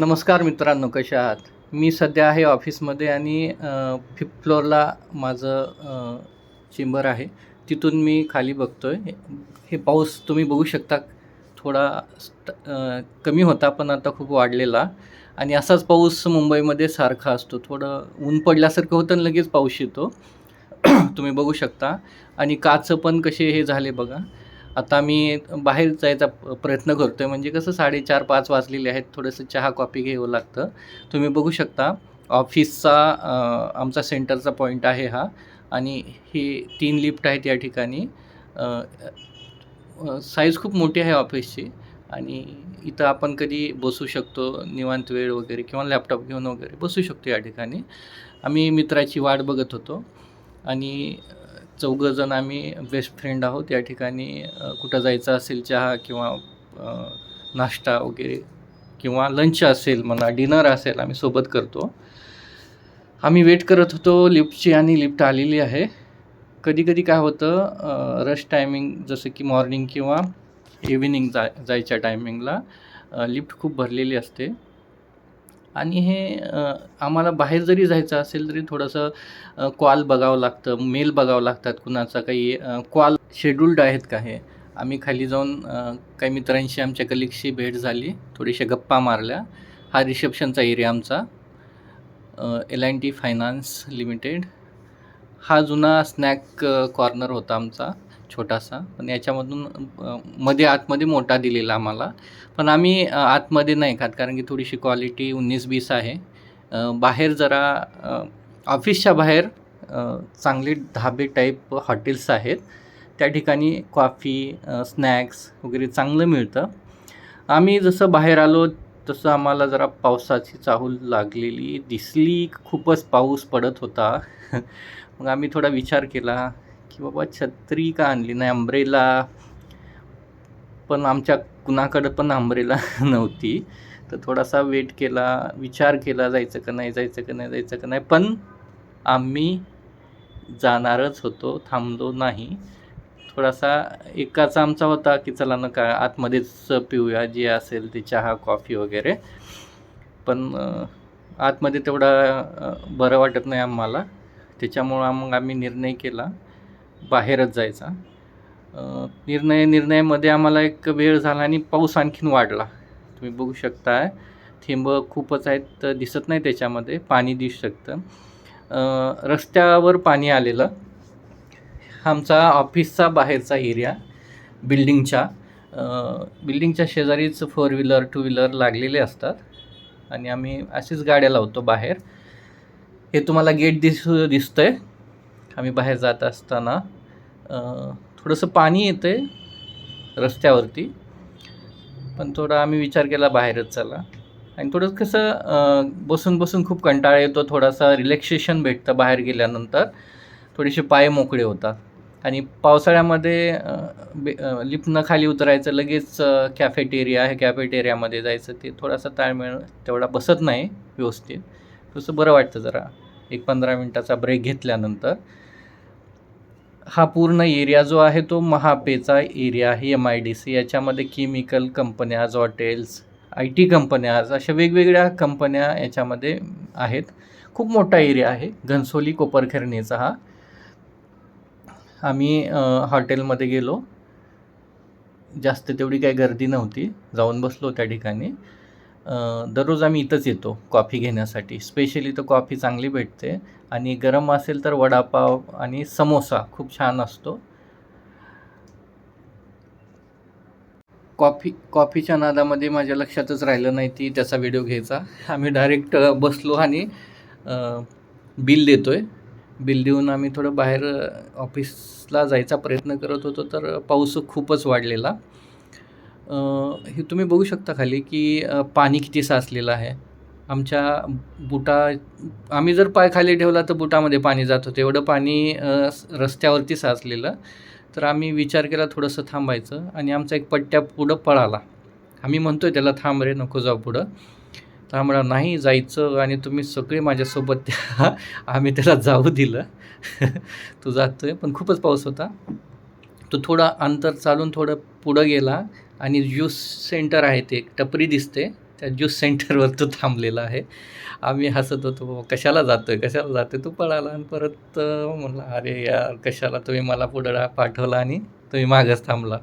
नमस्कार मित्रांनो कशा आहात? मी सध्या आहे ऑफिसमध्ये आणि फिफ्थ फ्लोअरला माझं चेंबर आहे. तिथून मी खाली बघतो आहे हे पाऊस तुम्ही बघू शकता थोडा स्ट कमी होता पण आता खूप वाढलेला. आणि असाच पाऊस मुंबईमध्ये सारखा असतो. थोडं ऊन पडल्यासारखं होतं आणि लगेच पाऊस येतो. तुम्ही बघू शकता. आणि काचं पण कसे हे झाले बघा. आता मी बाहेर जायचा प्रयत्न करतो आहे म्हणजे कसं साडेचार पाच वाजलेले आहेत. थोडंसं चहा कॉफी घ्यावं लागतं. तुम्ही बघू शकता ऑफिसचा आमचा सेंटरचा पॉईंट आहे हा. आणि हे तीन लिफ्ट आहेत या ठिकाणी. साईज खूप मोठी आहे ऑफिसची. आणि इथं आपण कधी बसू शकतो निवांत वेळ वगैरे किंवा लॅपटॉप घेऊन वगैरे बसू शकतो या ठिकाणी. आम्ही मित्राची वाट बघत होतो. आणि चौघंजण आम्ही बेस्ट फ्रेंड आहोत. या ठिकाणी कुठं जायचं असेल चहा किंवा नाश्ता वगैरे किंवा लंच असेल म्हणा डिनर असेल आम्ही सोबत करतो. आम्ही वेट करत होतो लिफ्टची आणि लिफ्ट आलेली आहे. कधी कधी काय होतं रश टायमिंग जसं की मॉर्निंग किंवा इव्हिनिंग जा जायच्या टायमिंगला लिफ्ट खूप भरलेली असते. आणि हे आम्हाला बाहेर जरी जायचं असेल तरी थोडंसं कॉल बघावं लागतं मेल बघावं लागतात कुणाचा काही कॉल शेड्युल्ड आहेत का हे? आम्ही खाली जाऊन काही मित्रांशी आमच्या कलिगशी भेट झाली थोडीशा गप्पा मारल्या. हा रिसेप्शनचा एरिया आमचा L and T finance limited हा जुना स्नॅक कॉर्नर होता आमचा. छोटासा. पण याच्यामधून मध्ये आतमध्ये मोठा दिलेला आम्हाला. पण आम्ही आतमध्ये नाही खात. कारण की थोडीशी क्वालिटी उन्नीस बीस आहे. बाहेर जरा ऑफिसच्या बाहेर चांगले ढाबे टाईप हॉटेल्स आहेत. त्या ठिकाणी कॉफी स्नॅक्स वगैरे चांगलं मिळतं. आम्ही जसं बाहेर आलो तसं आम्हाला जरा पावसाची चाहूल लागलेली दिसली. खूपच पाऊस पडत होता. मग आम्ही थोडा विचार केला. की बाबा छत्री का आणली नाही अंब्रेला पण आमच्या कुणाकडं पण अंब्रेला नव्हती. तर थोडासा वेट केला विचार केला जायचं का नाही जायचं का नाही जायचं का नाही. पण आम्ही जाणारच होतो थांबलो नाही. थोडासा एकाचा आमचा होता की चला ना का आतमध्येच पिऊया जे असेल ते चहा कॉफी वगैरे. पण आतमध्ये तेवढा बरं वाटत नाही आम्हाला. त्याच्यामुळं मग आम्ही निर्णय केला. बाहेरच जायचा. निर्णय निर्णयामध्ये आम्हाला एक वेळ झाला आणि पाऊस आणखीन वाढला. तुम्ही बघू शकता थेंब खूपच आहेत दिसत नाही त्याच्यामध्ये पाणी दिसू शकतं. रस्त्यावर पाणी आलेलं. आमचा ऑफिसचा बाहेरचा एरिया बिल्डिंगच्या. बिल्डिंगच्या शेजारीच फोर व्हीलर टू व्हीलर लागलेले असतात. आणि आम्ही अशीच गाड्या लावतो बाहेर. हे तुम्हाला गेट दिसू आहे आम्ही बाहेर जात असताना थोडंसं पाणी येतं आहे रस्त्यावरती पण थोडा आम्ही विचार केला बाहेरच चला. आणि थोडं कसं बसून बसून खूप कंटाळा येतो थोडासा रिलॅक्सेशन भेटतं बाहेर गेल्यानंतर. थोडेसे पाय मोकळे होतात. आणि पावसाळ्यामध्ये बे लिफ्टनं खाली उतरायचं लगेच कॅफेटेरिया आहे कॅफेटेरियामध्ये जायचं ते थोडासा ताळमेळ तेवढा बसत नाही व्यवस्थित. तसं बरं वाटतं जरा. एक पंधरा मिनटाचा ब्रेक घेतल्यानंतर. हा पूर्ण एरिया जो आहे तो महापेचा एरिया आहे एम आय डी सी याच्यामध्ये केमिकल कंपन्याज हॉटेल्स आय टी कंपन्याज अशा वेगवेगळ्या कंपन्या याच्यामध्ये आहेत. खूप मोठा एरिया आहे घनसोली कोपरखेरणीचा हा. आम्ही हॉटेलमध्ये गेलो. जास्त तेवढी काही गर्दी नव्हती. जाऊन बसलो त्या ठिकाणी. दररोज आम्ही इथंच येतो कॉफी घेण्यासाठी. स्पेशली तर कॉफी चांगली भेटते. आणि गरम असेल तर वडापाव आणि समोसा खूप छान असतो. कॉफी कॉफीच्या नादामध्ये माझ्या लक्षातच राहिलं नाही ती त्याचा व्हिडिओ घ्यायचा. आम्ही डायरेक्ट बसलो आणि बिल देतो आहे बिल देऊन आम्ही थोडं बाहेर ऑफिसला जायचा प्रयत्न करत होतो तर पाऊस खूपच वाढलेला. हे तुम्ही बघू शकता खाली की पाणी किती साचलेलं आहे. आमच्या बुटा आम्ही जर पाय खाली ठेवला तर बुटामध्ये पाणी जात होतं. एवढं पाणी रस्त्यावरती साचलेलं. तर आम्ही विचार केला थोडंसं थांबायचं आणि आमचा एक पट्ट्या पुढं पळाला. आम्ही म्हणतो आहे त्याला थांब रे नको जाऊ पुढं. तर आम्हाला नाही जायचं आणि तुम्ही सगळे माझ्यासोबत द्या आम्ही त्याला जाऊ दिलं. तो आहे पण खूपच पाऊस होता. तो थोडा अंतर चालून थोडं पुढं गेला. आणि ज्यूस सेंटर आहे ते एक टपरी दिसते. त्या ज्यूस सेंटरवर तो थांबलेला आहे. आम्ही हसत होतो कशाला कशाला जातोय? कशाला जातोय? तू पळाला आणि परत अं, म्हणला अरे यार कशाला? तुम्ही मला पुढं पाठवला आणि तुम्ही मागच थांबला.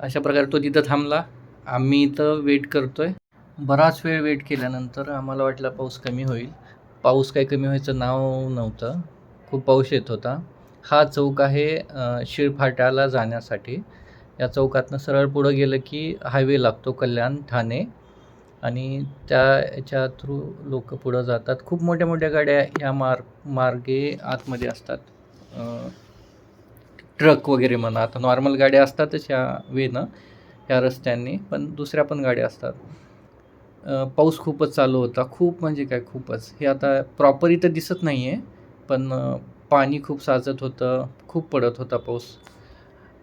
अशा प्रकारे तो तिथं थांबला. आम्ही इथं वेट करतो आहे बराच वेळ वेट केल्यानंतर आम्हाला वाटलं पाऊस कमी होईल. पाऊस काही कमी व्हायचं नाव नव्हतं. खूप पाऊस येत होता. हा चौक आहे शिळफाट्याला जाण्यासाठी. या चौकातनं सरळ पुढं गेलं की हायवे लागतो कल्याण ठाणे. आणि त्या याच्या थ्रू लोक पुढं जातात. खूप मोठ्या मोठ्या गाड्या या मार मार्गे आतमध्ये असतात. ट्रक वगैरे म्हणा आता नॉर्मल गाड्या असतातच या वेनं या रस्त्यांनी पण दुसऱ्या पण गाड्या असतात. पाऊस खूपच चालू होता. खूप म्हणजे काय खूपच. हे आता प्रॉपर इथं दिसत नाही आहे पण पाणी खूप साचत होतं खूप पडत होता पाऊस.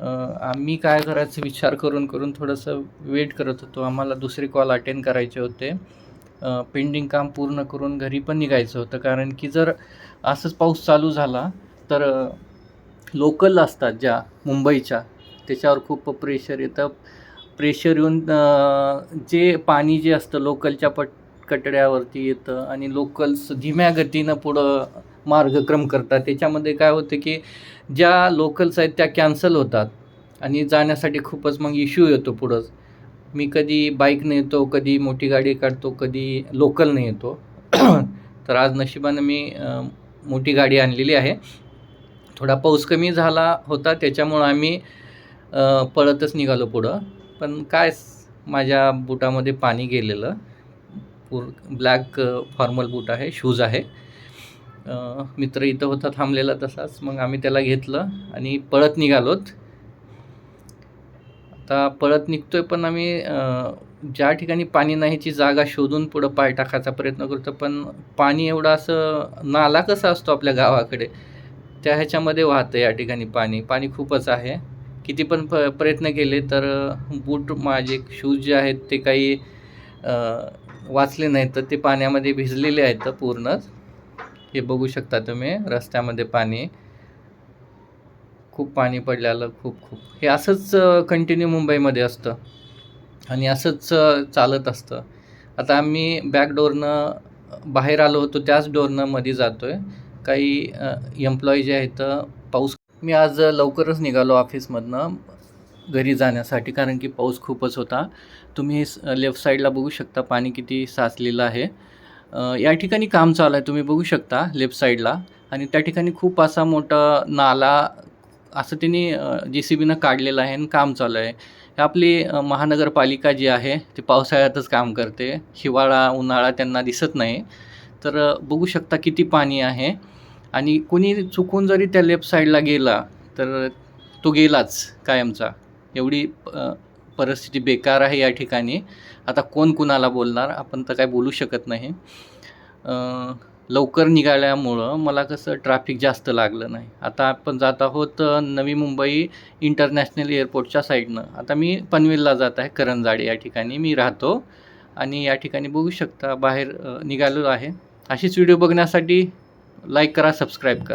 आम्ही काय करायचं विचार करून करून थोडंसं वेट करत होतो. आम्हाला दुसरे कॉल अटेंड करायचे होते. पेंडिंग काम पूर्ण करून घरी पण निघायचं होतं. कारण की जर असंच पाऊस चालू झाला तर लोकल असतात ज्या मुंबईच्या त्याच्यावर खूप प्रेशर येतं. प्रेशर येऊन जे पाणी जे असतं लोकलच्या पट कटड्यावरती येतं आणि लोकल्स धीम्या गतीनं पुढं मार्गक्रम करतात. त्याच्यामध्ये काय होतं की ज्या लोकल्स आहेत त्या कॅन्सल होतात आणि जाण्यासाठी खूपच मग इश्यू येतो पुढंच मी कधी बाईकने येतो कधी मोठी गाडी काढतो कधी लोकलने येतो. तर आज नशिबानं मी मोठी गाडी आणलेली आहे. थोडा पाऊस कमी झाला होता त्याच्यामुळं आम्ही पळतच निघालो पुढं. पण काय माझ्या बुटामध्ये पाणी गेलेलं. पूर ब्लॅक फॉर्मल बूट आहे शूज आहे. मित्र इथं होता थांबलेला तसाच. मग आम्ही त्याला घेतलं आणि पळत निघालोत. आता पळत निघतोय पण आम्ही ज्या ठिकाणी पाणी नाहीची जागा शोधून पुढं पाय टाकायचा प्रयत्न करतो पण पाणी एवढं असं नाला कसा असतो आपल्या गावाकडे? त्या ह्याच्यामध्ये वाहतं या ठिकाणी पाणी. पाणी खूपच आहे. किती पण प प्रयत्न केले तर बूट माझे शूज जे आहेत ते काही वाचले नाहीत तर ते पाण्यामध्ये भिजलेले आहेत पूर्णच. हे बघू शकता तुम्ही रस्त्यामध्ये पाणी. खूप पाणी पडलेलं खूप खूप. हे असंच कंटिन्यू मुंबईमध्ये असतं. आणि असंच चालत असतं. आता आम्ही बॅकडोरनं बाहेर आलो होतो त्याच डोरनं मध्ये जातो आहे काही एम्प्लॉई जे आहेत पाऊस मी आज लवकरच निघालो ऑफिसमधनं घरी जाण्यासाठी कारण की पाऊस खूपच होता. तुम्ही लेफ्ट साईडला बघू शकता पाणी किती साचलेलं आहे. या ठिकाणी काम चालू आहे तुम्ही बघू शकता लेफ्ट साईडला आणि त्या ठिकाणी खूप असा मोठा नाला असं त्यांनी जे सी बीनं काढलेलं आहे आणि काम चालू आहे. हे आपली महानगरपालिका जी आहे ती पावसाळ्यातच काम करते. हिवाळा उन्हाळा त्यांना दिसत नाही. तर बघू शकता किती पाणी आहे. आणि कोणी चुकून जरी त्या लेफ्ट साईडला गेला तर तो गेलाच कायमचा. एवढी परिस्थिती बेकार आहे या ठिकाणी. आता कोण कुणाला बोलणार? आपण तर काय बोलू शकत नाही. लवकर निघाल्यामुळं मला कसं ट्रॅफिक जास्त लागलं नाही. आता आपण जात आहोत नवी मुंबई इंटरनॅशनल एअरपोर्टच्या साईडनं आता मी पनवेलला जात आहे करंजाडे या ठिकाणी. मी राहतो आणि या ठिकाणी बघू शकता बाहेर निघालो आहे. अशीच व्हिडिओ बघण्यासाठी लाईक करा सबस्क्राईब करा.